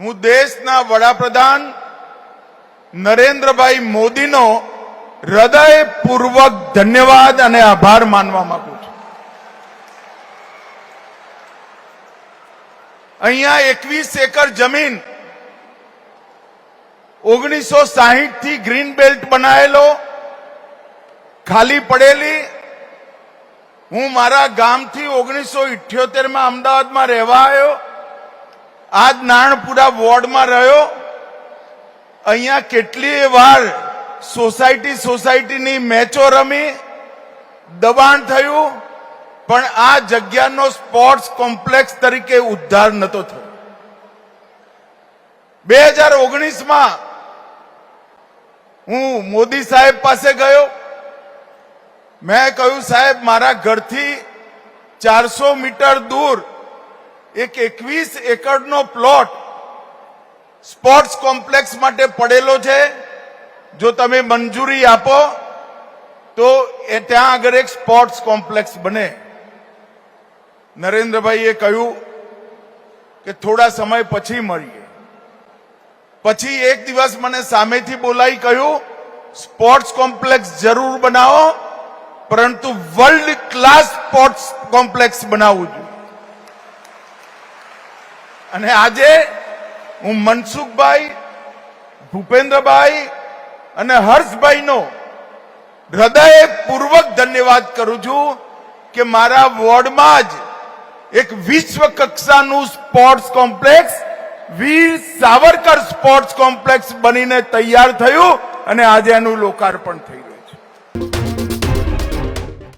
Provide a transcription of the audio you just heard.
હું દેશના વડાપ્રધાન નરેન્દ્રભાઈ મોદીનો હૃદયપૂર્વક ધન્યવાદ અને આભાર માનવા માંગુ છું. અહીંયા એકવીસ એકર જમીન ઓગણીસો સાહીઠથી ગ્રીન બેલ્ટ બનાવેલો ખાલી પડેલી. હું મારા ગામથી ઓગણીસો ઇઠ્યોતેરમાં અમદાવાદમાં રહેવા આવ્યો. આજ નાણપુરા વોર્ડમાં રહ્યો. અહીંયા કેટલી વાર સોસાયટી સોસાયટીની મેચો રમી, દબાણ થયું, પણ આ જગ્યાનો સ્પોર્ટ્સ કોમ્પ્લેક્સ તરીકે ઉદ્ધાર નતો થયો. બે હજાર ઓગણીસમાં હું મોદી સાહેબ પાસે ગયો. મેં કહ્યું, સાહેબ, મારા ઘરથી ચારસો મીટર દૂર એક એકવીસ એકરનો પ્લોટ સ્પોર્ટ્સ કોમ્પ્લેક્સ માટે પડેલો છે. જો તમે મંજૂરી આપો, તો એ ત્યાં આગળ એક સ્પોર્ટ્સ કોમ્પ્લેક્સ બને. નરેન્દ્રભાઈએ કહ્યું કે થોડા સમય પછી મળીએ. પછી એક દિવસ મને સામેથી બોલાવી કહ્યું, સ્પોર્ટ્સ કોમ્પ્લેક્સ જરૂર બનાવો, પરંતુ વર્લ્ડ ક્લાસ સ્પોર્ટ્સ કોમ્પ્લેક્સ બનાવવું જોઈએ. અને આજે હું મનસુખભાઈ, ભૂપેન્દ્રભાઈ અને હર્ષભાઈનો હૃદયપૂર્વક ધન્યવાદ કરું છું કે મારા વોર્ડમાં જ એક વિશ્વ કક્ષાનું sports complex, Veer Savarkar sports complex બનીને તૈયાર થયું અને આજે એનું લોકાર્પણ રહ્યું